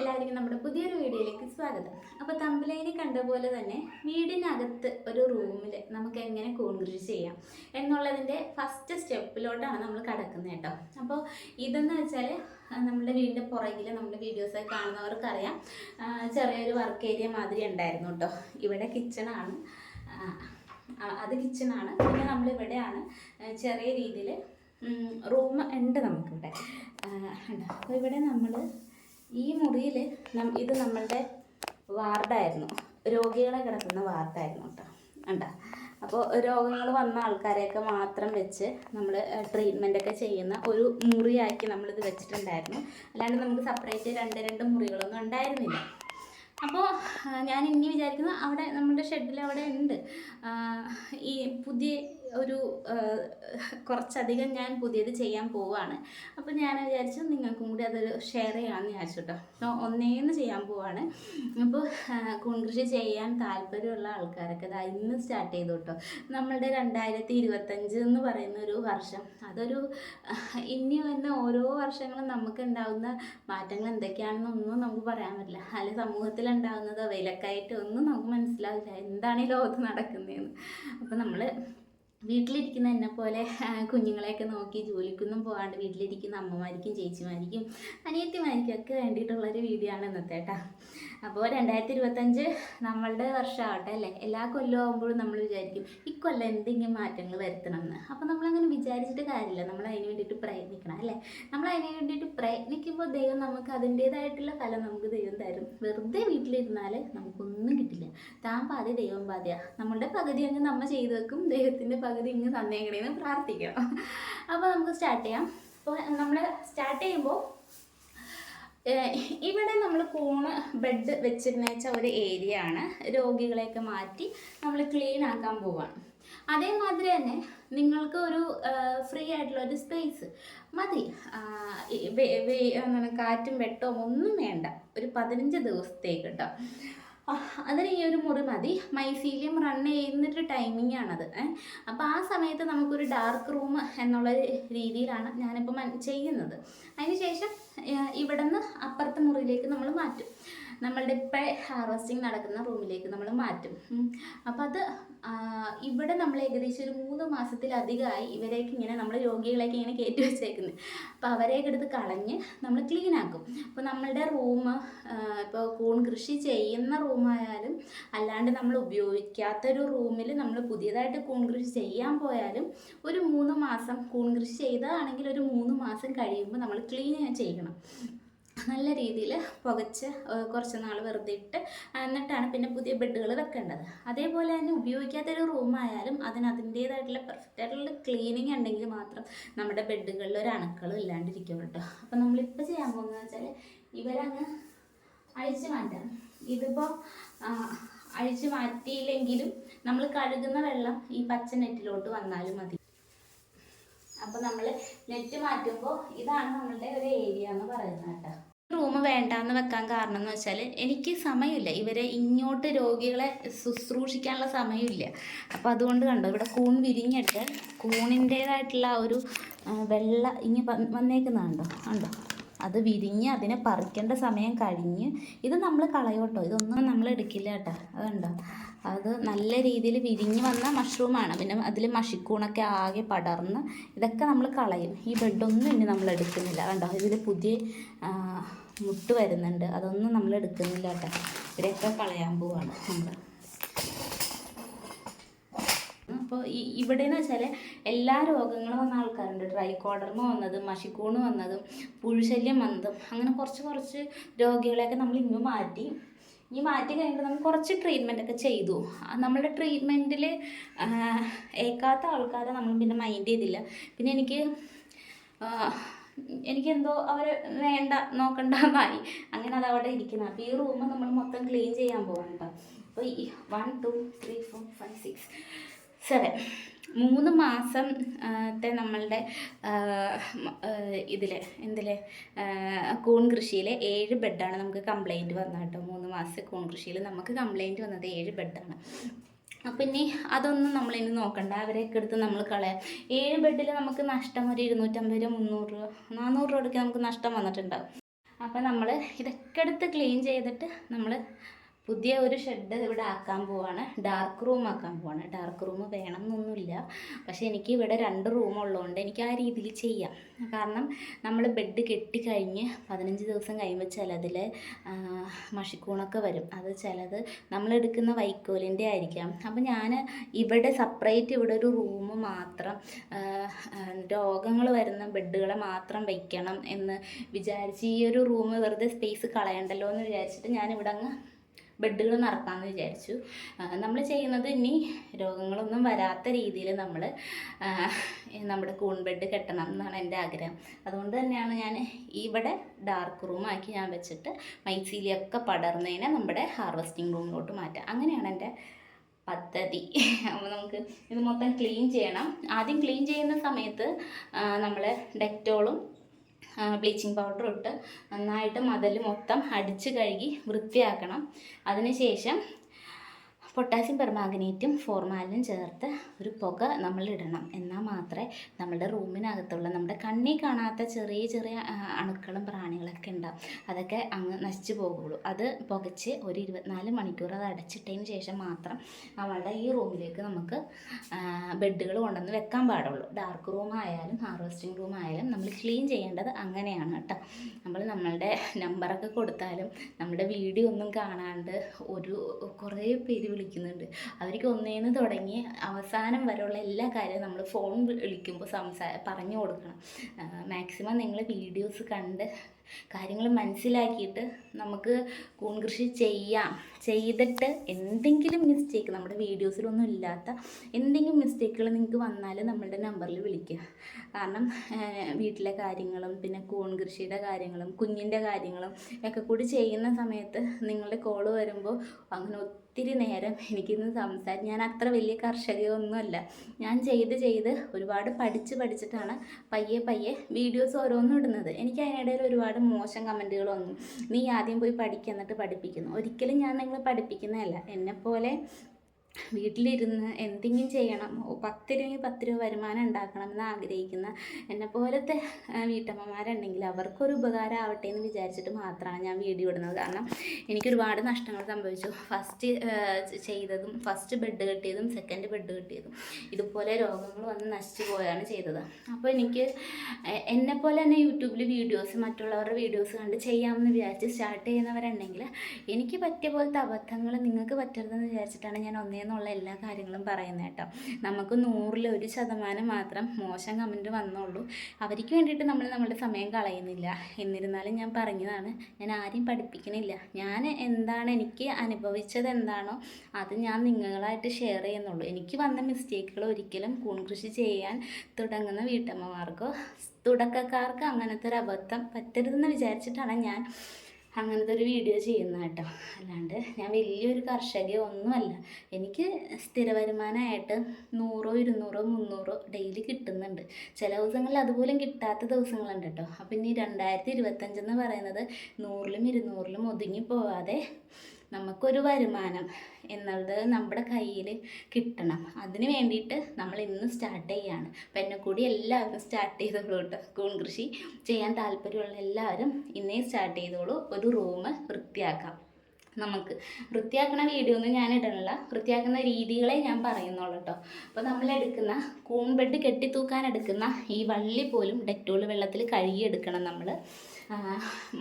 എല്ലാവർക്കും നമ്മുടെ പുതിയൊരു വീഡിയോയിലേക്ക് സ്വാഗതം. അപ്പോൾ തമ്പലൈന് കണ്ട പോലെ തന്നെ വീടിനകത്ത് ഒരു റൂമിൽ നമുക്ക് എങ്ങനെ കൂൺ കൃഷി ചെയ്യാം എന്നുള്ളതിന്റെ ഫസ്റ്റ് സ്റ്റെപ്പിലോട്ടാണ് നമ്മൾ കിടക്കുന്നത് കേട്ടോ. അപ്പോൾ ഇതെന്ന് വെച്ചാൽ നമ്മുടെ വീടിന്റെ പുറകിൽ നമ്മുടെ വീഡിയോസൊക്കെ കാണുന്നവർക്കറിയാം. ചെറിയൊരു വർക്ക് ഏരിയ മാതിരി ഉണ്ടായിരുന്നു കേട്ടോ. ഇവിടെ കിച്ചണാണ് അത് കിച്ചണാണ് പിന്നെ നമ്മളിവിടെയാണ് ചെറിയ രീതിയിൽ റൂം ഉണ്ട് നമുക്കിവിടെ. അപ്പോൾ ഇവിടെ നമ്മൾ ഈ മുറിയിൽ ഇത് നമ്മളുടെ വാർഡായിരുന്നു. രോഗികളെ കിടക്കുന്ന വാർഡായിരുന്നു കേട്ടോ. ഉണ്ടോ അപ്പോൾ രോഗങ്ങൾ വന്ന ആൾക്കാരെയൊക്കെ മാത്രം വെച്ച് നമ്മൾ ഒക്കെ ചെയ്യുന്ന ഒരു മുറിയാക്കി നമ്മളിത് വെച്ചിട്ടുണ്ടായിരുന്നു. അല്ലാണ്ട് നമുക്ക് സെപ്പറേറ്റ് രണ്ട് രണ്ട് മുറികളൊന്നും ഉണ്ടായിരുന്നില്ല. അപ്പോൾ ഞാൻ ഇനി വിചാരിക്കുന്നു അവിടെ നമ്മുടെ ഷെഡിൽ അവിടെ ഉണ്ട്. ഈ പുതിയ ഒരു കുറച്ചധികം ഞാൻ പുതിയത് ചെയ്യാൻ പോവാണ്. അപ്പോൾ ഞാൻ വിചാരിച്ചു നിങ്ങൾക്കും കൂടി അതൊരു ഷെയർ ചെയ്യാമെന്ന് വിചാരിച്ചു കേട്ടോ ഒന്നേന്ന് ചെയ്യാൻ പോവാണ്. അപ്പോൾ കൂൺകൃഷി ചെയ്യാൻ താല്പര്യമുള്ള ആൾക്കാരൊക്കെ ഇതാ ഇന്ന് സ്റ്റാർട്ട് ചെയ്തു കേട്ടോ നമ്മളുടെ രണ്ടായിരത്തി ഇരുപത്തഞ്ച് എന്ന് പറയുന്ന ഒരു വർഷം. അതൊരു ഇനി വന്ന ഓരോ വർഷങ്ങളും നമുക്ക് ഉണ്ടാകുന്ന മാറ്റങ്ങൾ എന്തൊക്കെയാണെന്നൊന്നും നമുക്ക് പറയാൻ പറ്റില്ല. അല്ലെങ്കിൽ സമൂഹത്തിൽ ഉണ്ടാകുന്നതോ വിലക്കായിട്ടോ ഒന്നും നമുക്ക് മനസ്സിലാവില്ല. എന്താണ് ഈ ലോകത്ത് നടക്കുന്നതെന്ന് അപ്പോൾ നമ്മൾ വീട്ടിലിരിക്കുന്ന എന്നെ പോലെ കുഞ്ഞുങ്ങളെയൊക്കെ നോക്കി ജോലിക്കൊന്നും പോകാണ്ട് വീട്ടിലിരിക്കുന്ന അമ്മമാർക്കും ചേച്ചിമാർക്കും അനിയത്തിമാർക്കും ഒക്കെ വേണ്ടിയിട്ടുള്ളൊരു വീഡിയോ ആണ് ഇന്നത്തെ കേട്ടോ അപ്പോൾ രണ്ടായിരത്തി ഇരുപത്തഞ്ച് നമ്മളുടെ വർഷമാവട്ടെ അല്ലേ? എല്ലാ കൊല്ലം ആകുമ്പോഴും നമ്മൾ വിചാരിക്കും ഇക്കൊല്ലം കൊല്ലം എന്തെങ്കിലും മാറ്റങ്ങൾ വരുത്തണം എന്ന്. അപ്പോൾ നമ്മളങ്ങനെ വിചാരിച്ചിട്ട് കാര്യമില്ല. നമ്മൾ അതിന് വേണ്ടിയിട്ട് പ്രയത്നിക്കണം അല്ലേ? നമ്മൾ അതിന് വേണ്ടിയിട്ട് പ്രയത്നിക്കുമ്പോൾ ദൈവം നമുക്ക് അതിന്റേതായിട്ടുള്ള ഫലം നമുക്ക് ദൈവം തരും. വെറുതെ വീട്ടിലിരുന്നാൽ നമുക്കൊന്നും കിട്ടില്ല. താൻ പാതി ദൈവം പാതിയാ. നമ്മളുടെ പകുതി അങ്ങ് നമ്മ ചെയ്തു വെക്കും ദൈവത്തിന്റെ പകുതി ഇങ്ങ് തന്നേക്കണേന്ന് പ്രാർത്ഥിക്കണം. അപ്പോൾ നമുക്ക് സ്റ്റാർട്ട് ചെയ്യാം. അപ്പോൾ നമ്മൾ സ്റ്റാർട്ട് ചെയ്യുമ്പോൾ ഇവിടെ നമ്മൾ കൂണ് ബെഡ് വെച്ചിരുന്ന ഒരു ഏരിയ ആണ്. രോഗികളെയൊക്കെ മാറ്റി നമ്മൾ ക്ലീൻ ആക്കാൻ പോവാണ് അതേമാതിരി തന്നെ നിങ്ങൾക്ക് ഒരു ഫ്രീ ആയിട്ടുള്ള ഒരു സ്പേസ് മതി. എന്താണ് കാറ്റും വെട്ടവും ഒന്നും വേണ്ട. ഒരു പതിനഞ്ച് ദിവസത്തേക്ക് കേട്ടോ അതിന് ഈ ഒരു മുറി മതി. മൈസീലിയം റൺ ചെയ്യുന്നൊരു ടൈമിംഗ് ആണത്. അപ്പോൾ ആ സമയത്ത് നമുക്കൊരു ഡാർക്ക് റൂം എന്നുള്ള രീതിയിലാണ് ഞാനിപ്പോൾ ചെയ്യുന്നത്. അതിനുശേഷം ഇവിടെ നിന്ന് അപ്പുറത്തെ മുറിയിലേക്ക് നമ്മൾ മാറ്റും. നമ്മളുടെ ഇപ്പോൾ ഹാർവസ്റ്റിംഗ് നടക്കുന്ന റൂമിലേക്ക് നമ്മൾ മാറ്റും. അപ്പോൾ അത് ഇവിടെ നമ്മൾ ഏകദേശം ഒരു മൂന്ന് മാസത്തിലധികമായി ഇവരേക്ക് ഇങ്ങനെ നമ്മൾ രോഗികളേക്ക് ഇങ്ങനെ കയറ്റി വെച്ചേക്കുന്നത് അപ്പോൾ അവരെയൊക്കെ എടുത്ത് കളഞ്ഞ് നമ്മൾ ക്ലീൻ ആക്കും. അപ്പോൾ നമ്മളുടെ റൂം ഇപ്പോൾ കൂൺ കൃഷി ചെയ്യുന്ന റൂമായാലും അല്ലാണ്ട് നമ്മൾ ഉപയോഗിക്കാത്തൊരു റൂമിൽ നമ്മൾ പുതിയതായിട്ട് കൂൺ കൃഷി ചെയ്യാൻ പോയാലും ഒരു മൂന്ന് മാസം കൂൺ കൃഷി ചെയ്തതാണെങ്കിൽ ഒരു മൂന്ന് മാസം കഴിയുമ്പോൾ നമ്മൾ ക്ലീൻ ചെയ്യണം. നല്ല രീതിയിൽ പുകച്ച് കുറച്ച് നാൾ വെറുതെ ഇട്ട് എന്നിട്ടാണ് പിന്നെ പുതിയ ബെഡുകൾ വെക്കേണ്ടത്. അതേപോലെ തന്നെ ഉപയോഗിക്കാത്തൊരു റൂമായാലും അതിന് അതിന്റേതായിട്ടുള്ള പെർഫെക്റ്റ് ആയിട്ടുള്ള ക്ലീനിങ് ഉണ്ടെങ്കിൽ മാത്രം നമ്മുടെ ബെഡുകളിൽ ഒരു അണുക്കളും ഇല്ലാണ്ടിരിക്കും കേട്ടോ അപ്പം നമ്മളിപ്പോൾ ചെയ്യാൻ പോകുന്നത് വെച്ചാൽ ഇവരങ്ങ് അഴിച്ചു മാറ്റാം ഇതിപ്പോൾ അഴിച്ചു മാറ്റിയില്ലെങ്കിലും നമ്മൾ കഴുകുന്ന വെള്ളം ഈ പച്ച നെറ്റിലോട്ട് വന്നാലും മതി. അപ്പോൾ നമ്മൾ നെറ്റ് മാറ്റുമ്പോൾ ഇതാണ് നമ്മളുടെ ഒരു ഏരിയ എന്ന് പറയുന്നത് കേട്ടോ. റൂം വേണ്ടാന്ന് വെക്കാൻ കാരണം എന്ന് വെച്ചാൽ എനിക്ക് സമയമില്ല. ഇവരെ ഇങ്ങോട്ട് രോഗികളെ ശുശ്രൂഷിക്കാനുള്ള സമയമില്ല. അപ്പോൾ അതുകൊണ്ട് കണ്ടോ ഇവിടെ കൂൺ വിരിഞ്ഞിട്ട് കൂണിന്റേതായിട്ടുള്ള ഒരു വെള്ള ഇങ്ങ് വ- വന്നേക്കുന്നതുണ്ടോ കണ്ടോ? അത് വിരിഞ്ഞ് അതിനെ പറിക്കേണ്ട സമയം കഴിഞ്ഞ് ഇത് നമ്മൾ കളയോട്ടോ ഇതൊന്നും നമ്മൾ എടുക്കില്ല കേട്ടോ. അതുണ്ടോ അത് നല്ല രീതിയിൽ വിരിഞ്ഞ് വന്ന മഷ്റൂമാണ് പിന്നെ അതിൽ മഷിക്കൂണൊക്കെ ആകെ പടർന്ന് ഇതൊക്കെ നമ്മൾ കളയും. ഈ ബെഡൊന്നും ഇനി നമ്മൾ എടുക്കുന്നില്ല. കണ്ടോ? ഇതിൽ പുതിയ മുട്ട് വരുന്നുണ്ട്. അതൊന്നും നമ്മൾ എടുക്കുന്നില്ല കേട്ടോ. ഇവരെയൊക്കെ കളയാൻ പോവാണ് നമ്മൾ അപ്പോൾ ഈ ഇവിടെ എന്ന് വെച്ചാൽ എല്ലാ രോഗങ്ങളും വന്ന ആൾക്കാരുണ്ട്. ട്രൈക്കോഡർമ വന്നതും മഷിക്കൂണ് വന്നതും പുഴുശല്യം വന്നതും അങ്ങനെ കുറച്ച് കുറച്ച് രോഗികളെയൊക്കെ നമ്മൾ ഇങ്ങ് മാറ്റി. ഇനി മാറ്റി കഴിഞ്ഞിട്ട് നമ്മൾ കുറച്ച് ട്രീറ്റ്മെന്റ് ഒക്കെ ചെയ്തു. നമ്മളുടെ ട്രീറ്റ്മെന്റിൽ ഏക്കാത്ത ആൾക്കാരെ നമ്മൾ പിന്നെ മൈൻഡ് ചെയ്തില്ല. പിന്നെ എനിക്ക് എനിക്കെന്തോ അവർ വേണ്ട നോക്കണ്ടെന്നായി. അങ്ങനെ അത് അവിടെ ഇരിക്കുന്നത് അപ്പോൾ ഈ റൂം നമ്മൾ മൊത്തം ക്ലീൻ ചെയ്യാൻ പോകണം കേട്ടോ അപ്പോൾ ഈ one two three four five six seven മൂന്ന് മാസം ത്തെ നമ്മളുടെ ഇതിൽ എന്തിലെ കൂൺ കൃഷിയിൽ ഏഴ് ബെഡാണ് നമുക്ക് കംപ്ലൈന്റ് വന്നത് കേട്ടോ മൂന്ന് മാസത്തെ കൂൺ കൃഷിയിൽ നമുക്ക് കംപ്ലൈന്റ് വന്നത് ഏഴ് ബെഡാണ് അപ്പം ഇനി അതൊന്നും നമ്മളിനി നോക്കണ്ട. അവരെയൊക്കെ എടുത്ത് നമ്മൾ കളയാം. ഏഴ് ബെഡിൽ നമുക്ക് നഷ്ടം ഒരു ഇരുന്നൂറ്റമ്പത് രൂപ മുന്നൂറ് രൂപ നാനൂറ് രൂപയ്ക്ക് നമുക്ക് നഷ്ടം വന്നിട്ടുണ്ടാകും അപ്പം നമ്മൾ ഇതൊക്കെ എടുത്ത് ക്ലീൻ ചെയ്തിട്ട് നമ്മൾ പുതിയ ഒരു ഷെഡ് ഇവിടെ ആക്കാൻ പോവാണ്. ഡാർക്ക് റൂം ആക്കാൻ പോവാണ്. ഡാർക്ക് റൂം വേണം എന്നൊന്നുമില്ല പക്ഷേ എനിക്ക് ഇവിടെ രണ്ട് റൂം ഉള്ളതുകൊണ്ട് എനിക്ക് ആ രീതിയിൽ ചെയ്യാം. കാരണം നമ്മൾ ബെഡ് കെട്ടിക്കഴിഞ്ഞ് പതിനഞ്ച് ദിവസം കഴിയുമ്പോൾ ചിലതിൽ മഷിക്കൂണൊക്കെ വരും. അത് ചിലത് നമ്മളെടുക്കുന്ന വൈക്കോലിന്റെ ആയിരിക്കാം. അപ്പം ഞാൻ ഇവിടെ സെപ്പറേറ്റ് ഇവിടെ ഒരു റൂം മാത്രം രോഗങ്ങൾ വരുന്ന ബെഡുകളെ മാത്രം വയ്ക്കണം എന്ന് വിചാരിച്ച് ഈ ഒരു റൂം വെറുതെ സ്പേസ് കളയണ്ടല്ലോ എന്ന് വിചാരിച്ചിട്ട് ഞാൻ ഇവിടെ അങ്ങ് ബെഡുകൾ നടത്താമെന്ന് വിചാരിച്ചു. നമ്മൾ ചെയ്യുന്നത് ഇനി രോഗങ്ങളൊന്നും വരാത്ത രീതിയിൽ നമ്മൾ നമ്മുടെ കൂൺ ബെഡ് കെട്ടണം എന്നാണ് എന്റെ ആഗ്രഹം. അതുകൊണ്ട് തന്നെയാണ് ഞാൻ ഇവിടെ ഡാർക്ക് റൂമാക്കി ഞാൻ വെച്ചിട്ട് മൈസീലിയൊക്കെ പടർന്നതിനെ നമ്മുടെ ഹാർവസ്റ്റിംഗ് റൂമിലോട്ട് മാറ്റാം. അങ്ങനെയാണ് എന്റെ പദ്ധതി. അപ്പോൾ നമുക്ക് ഇത് മൊത്തം ക്ലീൻ ചെയ്യണം. ആദ്യം ക്ലീൻ ചെയ്യുന്ന സമയത്ത് നമ്മൾ ഡെറ്റോളും ബ്ലീച്ചിങ് പൗഡർ ഇട്ട് നന്നായിട്ട് മതിൽ മൊത്തം അടിച്ച് കഴുകി വൃത്തിയാക്കണം. അതിനുശേഷം പൊട്ടാസ്യം പെർമാഗ്നേറ്റും ഫോർമാലിനും ചേർത്ത് ഒരു പുക നമ്മളിടണം. എന്നാൽ മാത്രമേ നമ്മുടെ റൂമിനകത്തുള്ള നമ്മുടെ കണ്ണി കാണാത്ത ചെറിയ ചെറിയ അണുക്കളും പ്രാണികളൊക്കെ ഉണ്ടാവും. അതൊക്കെ അങ്ങ് നശിച്ചു പോകുള്ളൂ. അത് പുകച്ച് ഒരു ഇരുപത്തിനാല് മണിക്കൂർ അത് അടച്ചിട്ടതിന് ശേഷം മാത്രം നമ്മളുടെ ഈ റൂമിലേക്ക് നമുക്ക് ബെഡുകൾ കൊണ്ടുവന്ന് വെക്കാൻ പാടുള്ളൂ. ഡാർക്ക് റൂം ആയാലും ഹാർവസ്റ്റിംഗ് റൂം ആയാലും നമ്മൾ ക്ലീൻ ചെയ്യേണ്ടത് അങ്ങനെയാണ് കേട്ടോ. നമ്മൾ നമ്മളുടെ നമ്പറൊക്കെ കൊടുത്താലും നമ്മുടെ വീഡിയോ ഒന്നും കാണാണ്ട് ഒരു കുറേ പേര് വിളിക്കുന്നുണ്ട്. അവർക്ക് ഒന്നേന്ന് തുടങ്ങി അവസാനം വരെയുള്ള എല്ലാ കാര്യവും നമ്മൾ ഫോൺ വിളിക്കുമ്പോൾ സംസാ പറഞ്ഞു കൊടുക്കണം. മാക്സിമം നിങ്ങൾ വീഡിയോസ് കണ്ട് കാര്യങ്ങൾ മനസ്സിലാക്കിയിട്ട് നമുക്ക് കൂൺ കൃഷി ചെയ്യാം. ചെയ്തിട്ട് എന്തെങ്കിലും മിസ്റ്റേക്ക് നമ്മുടെ വീഡിയോസിലൊന്നും ഇല്ലാത്ത എന്തെങ്കിലും മിസ്റ്റേക്കുകൾ നിങ്ങൾക്ക് വന്നാൽ നമ്മളുടെ നമ്പറിൽ വിളിക്കുക കാരണം വീട്ടിലെ കാര്യങ്ങളും പിന്നെ കൂൺ കൃഷിയുടെ കാര്യങ്ങളും കുഞ്ഞിന്റെ കാര്യങ്ങളും ഒക്കെ കൂടി ചെയ്യുന്ന സമയത്ത് നിങ്ങളുടെ കോൾ വരുമ്പോൾ അങ്ങനെ ഒത്തിരി നേരം എനിക്കിന്ന് സംസാരിച്ച് ഞാൻ അത്ര വലിയ കർഷകയൊന്നുമല്ല. ഞാൻ ചെയ്ത് ചെയ്ത് ഒരുപാട് പഠിച്ച് പഠിച്ചിട്ടാണ് പയ്യെ പയ്യെ വീഡിയോസ് ഓരോന്നും ഇടുന്നത്. എനിക്ക് അതിനിടയിൽ ഒരുപാട് മോശം കമന്റുകൾ വന്നു നീ ആദ്യം പോയി പഠിക്കുക എന്നിട്ട് പഠിപ്പിക്കുന്നു. ഒരിക്കലും ഞാൻ നിങ്ങളെ പഠിപ്പിക്കുന്നതല്ല. എന്നെപ്പോലെ വീട്ടിലിരുന്ന് എന്തെങ്കിലും ചെയ്യണം. പത്ത് രൂപ പത്ത് രൂപ വരുമാനം ഉണ്ടാക്കണം എന്ന് ആഗ്രഹിക്കുന്ന എന്നെ പോലത്തെ വീട്ടമ്മമാരുണ്ടെങ്കിൽ അവർക്കൊരു ഉപകാരം ആവട്ടെ എന്ന് വിചാരിച്ചിട്ട് മാത്രമാണ് ഞാൻ വീഡിയോ ഇടുന്നത്. കാരണം എനിക്ക് ഒരുപാട് നഷ്ടങ്ങൾ സംഭവിച്ചു. ഫസ്റ്റ് ചെയ്തതും ഫസ്റ്റ് ബെഡ് കെട്ടിയതും സെക്കൻഡ് ബെഡ് കെട്ടിയതും. ഇതുപോലെ രോഗങ്ങൾ വന്ന് നശിച്ചു പോയാണ് ചെയ്തത്. അപ്പോൾ എനിക്ക് എന്നെപ്പോലെ തന്നെ യൂട്യൂബിൽ വീഡിയോസ് മറ്റുള്ളവരുടെ വീഡിയോസ് കണ്ട് ചെയ്യാമെന്ന് വിചാരിച്ച് സ്റ്റാർട്ട് ചെയ്യുന്നവരുണ്ടെങ്കിൽ എനിക്ക് പറ്റിയ പോലത്തെ അബദ്ധങ്ങൾ നിങ്ങൾക്ക് പറ്റരുതെന്ന് വിചാരിച്ചിട്ടാണ് ഞാൻ ഒന്നേന്നുള്ള എല്ലാ കാര്യങ്ങളും പറയുന്നത് കേട്ടോ. നമുക്ക് നൂറിൽ ഒരു ശതമാനം മാത്രം മോശം കമന്റ് വന്നുള്ളൂ അവർക്ക് വേണ്ടിയിട്ട് നമ്മൾ നമ്മുടെ സമയം കളയുന്നില്ല. എന്നിരുന്നാലും ഞാൻ പറഞ്ഞതാണ് ഞാൻ ആരെയും പഠിപ്പിക്കണില്ല. ഞാൻ എന്താണ് എനിക്ക് അനുഭവിച്ചത് എന്താണോ അത് ഞാൻ നിങ്ങളായിട്ട് ഷെയർ ചെയ്യുന്നുള്ളൂ. എനിക്ക് വന്ന മിസ്റ്റേക്കുകൾ ഒരിക്കലും കൂൺ കൃഷി ചെയ്യാൻ തുടങ്ങുന്ന വീട്ടമ്മമാർക്കോ തുടക്കക്കാർക്ക് അങ്ങനത്തെ ഒരു അബദ്ധം പറ്റരുതെന്ന് വിചാരിച്ചിട്ടാണ് ഞാൻ അങ്ങനത്തെ ഒരു വീഡിയോ ചെയ്യുന്നത് കേട്ടോ. അല്ലാണ്ട് ഞാൻ വലിയൊരു കർഷകയോ ഒന്നുമല്ല. എനിക്ക് സ്ഥിര വരുമാനമായിട്ട് നൂറോ ഇരുന്നൂറോ മുന്നൂറോ ഡെയിലി കിട്ടുന്നുണ്ട്. ചില ദിവസങ്ങളിൽ അതുപോലും കിട്ടാത്ത ദിവസങ്ങളുണ്ട് കേട്ടോ. അപ്പം ഇനി രണ്ടായിരത്തി ഇരുപത്തഞ്ചെന്ന് പറയുന്നത് നൂറിലും ഇരുന്നൂറിലും ഒതുങ്ങി പോവാതെ നമുക്കൊരു വരുമാനം എന്നുള്ളത് നമ്മുടെ കയ്യിൽ കിട്ടണം. അതിന് വേണ്ടിയിട്ട് നമ്മൾ ഇന്ന് സ്റ്റാർട്ട് ചെയ്യാണ്. അപ്പം എന്നെ കൂടി എല്ലാവരും സ്റ്റാർട്ട് ചെയ്തോളൂ കേട്ടോ. കൂൺ കൃഷി ചെയ്യാൻ താല്പര്യമുള്ള എല്ലാവരും ഇന്നേ സ്റ്റാർട്ട് ചെയ്തോളൂ. ഒരു റൂം വൃത്തിയാക്കാം. നമുക്ക് വൃത്തിയാക്കുന്ന വീഡിയോ ഒന്നും ഞാൻ ഇടണില്ല. വൃത്തിയാക്കുന്ന രീതികളെ ഞാൻ പറയുന്നുള്ളൂ കേട്ടോ. അപ്പോൾ നമ്മൾ എടുക്കുന്ന കൂൺ ബെഡ് കെട്ടിത്തൂക്കാൻ എടുക്കുന്ന ഈ വള്ളി പോലും ഡെറ്റോൾ വെള്ളത്തിൽ കഴുകിയെടുക്കണം നമ്മൾ.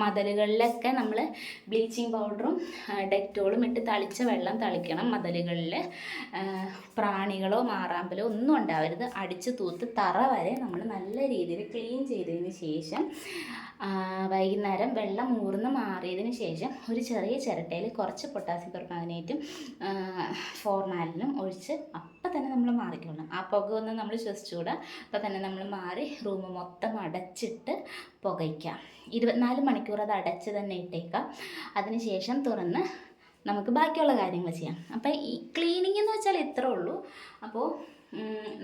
മതിലുകളിലൊക്കെ നമ്മൾ ബ്ലീച്ചിങ് പൗഡറും ഡെറ്റോളും ഇട്ട് തളിച്ച വെള്ളം തളിക്കണം മതലുകളിൽ പ്രാണികളോ മാറാമ്പലോ ഒന്നും ഉണ്ടാവരുത്. അടിച്ച് തൂത്ത് തറ വരെ നമ്മൾ നല്ല രീതിയിൽ ക്ലീൻ ചെയ്തതിന് ശേഷം വൈകുന്നേരം വെള്ളം മൂർന്ന് മാറിയതിന് ശേഷം ഒരു ചെറിയ ചിരട്ടയിൽ കുറച്ച് പൊട്ടാസ്യം പെർമാഗ്നേറ്റും ഫോർമാലിനും ഒഴിച്ച് അപ്പം തന്നെ നമ്മൾ മാറിക്കൊള്ളണം. ആ പുക ഒന്ന് നമ്മൾ ശ്വസിച്ചുകൂടാ. അപ്പം തന്നെ നമ്മൾ മാറി റൂം മൊത്തം അടച്ചിട്ട് പുകയ്ക്കാം. ഇരുപത്തിനാല് മണിക്കൂർ അത് അടച്ച് തന്നെ ഇട്ടേക്കാം. അതിനുശേഷം തുറന്ന് നമുക്ക് ബാക്കിയുള്ള കാര്യങ്ങൾ ചെയ്യാം. അപ്പോൾ ഈ ക്ലീനിങ് എന്ന് വെച്ചാൽ ഇത്രേ ഉള്ളൂ. അപ്പോൾ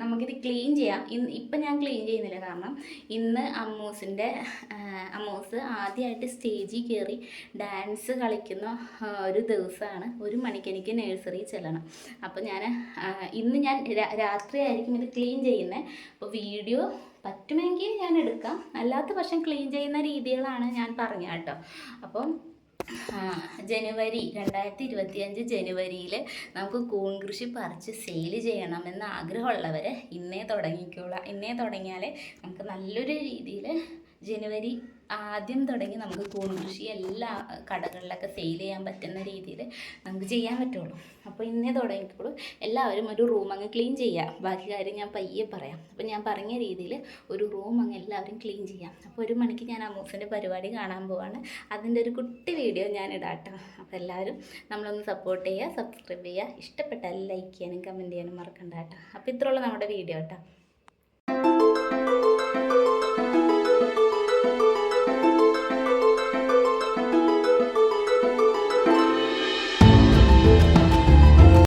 നമുക്കിത് ക്ലീൻ ചെയ്യാം. ഇന്ന് ഇപ്പം ഞാൻ ക്ലീൻ ചെയ്യുന്നില്ല. കാരണം ഇന്ന് അമ്മൂസിന്റെ അമ്മൂസ് ആദ്യമായിട്ട് സ്റ്റേജിൽ കയറി ഡാൻസ് കളിക്കുന്ന ഒരു ദിവസമാണ്. ഒരു മണിക്ക് എനിക്ക് നഴ്സറി ചെല്ലണം. അപ്പോൾ ഞാൻ ഇന്ന് ഞാൻ രാത്രിയായിരിക്കും ഇത് ക്ലീൻ ചെയ്യുന്നത് അപ്പോൾ വീഡിയോ പറ്റുമെങ്കിൽ ഞാൻ എടുക്കാം. അല്ലാത്ത പക്ഷം ക്ലീൻ ചെയ്യുന്ന രീതികളാണ് ഞാൻ പറഞ്ഞ കേട്ടോ. അപ്പം ജനുവരി രണ്ടായിരത്തി ഇരുപത്തിയഞ്ച് ജനുവരിയിൽ നമുക്ക് കൂൺ കൃഷി പറിച്ച് സെയിൽ ചെയ്യണമെന്ന് ആഗ്രഹമുള്ളവർ ഇന്നേ തുടങ്ങിക്കോളാം. ഇന്നേ തുടങ്ങിയാൽ നമുക്ക് നല്ലൊരു രീതിയിൽ ജനുവരി ആദ്യം തുടങ്ങി നമുക്ക് കൂൺ എല്ലാ കടകളിലൊക്കെ സെയിൽ ചെയ്യാൻ പറ്റുന്ന രീതിയിൽ നമുക്ക് ചെയ്യാൻ പറ്റുള്ളൂ. അപ്പോൾ ഇന്നേ തുടങ്ങിക്കോളൂ. എല്ലാവരും ഒരു റൂം അങ്ങ് ക്ലീൻ ചെയ്യുക ബാക്കി കാര്യം ഞാൻ പയ്യെ പറയാം. അപ്പോൾ ഞാൻ പറഞ്ഞ രീതിയിൽ ഒരു റൂം അങ്ങ് എല്ലാവരും ക്ലീൻ ചെയ്യാം. അപ്പോൾ ഒരു മണിക്ക് ഞാൻ അമൂസിന്റെ പരിപാടി കാണാൻ പോവാണ്. അതിന്റെ ഒരു കുട്ടി വീഡിയോ ഞാൻ ഇടാട്ടോ. അപ്പോൾ എല്ലാവരും നമ്മളൊന്ന് സപ്പോർട്ട് ചെയ്യുക സബ്സ്ക്രൈബ് ചെയ്യുക. ഇഷ്ടപ്പെട്ടാൽ ലൈക്ക് ചെയ്യാനും കമന്റ് ചെയ്യാനും മറക്കണ്ട കേട്ടോ. അപ്പോൾ ഇത്രയുള്ള നമ്മുടെ വീഡിയോ കേട്ടോ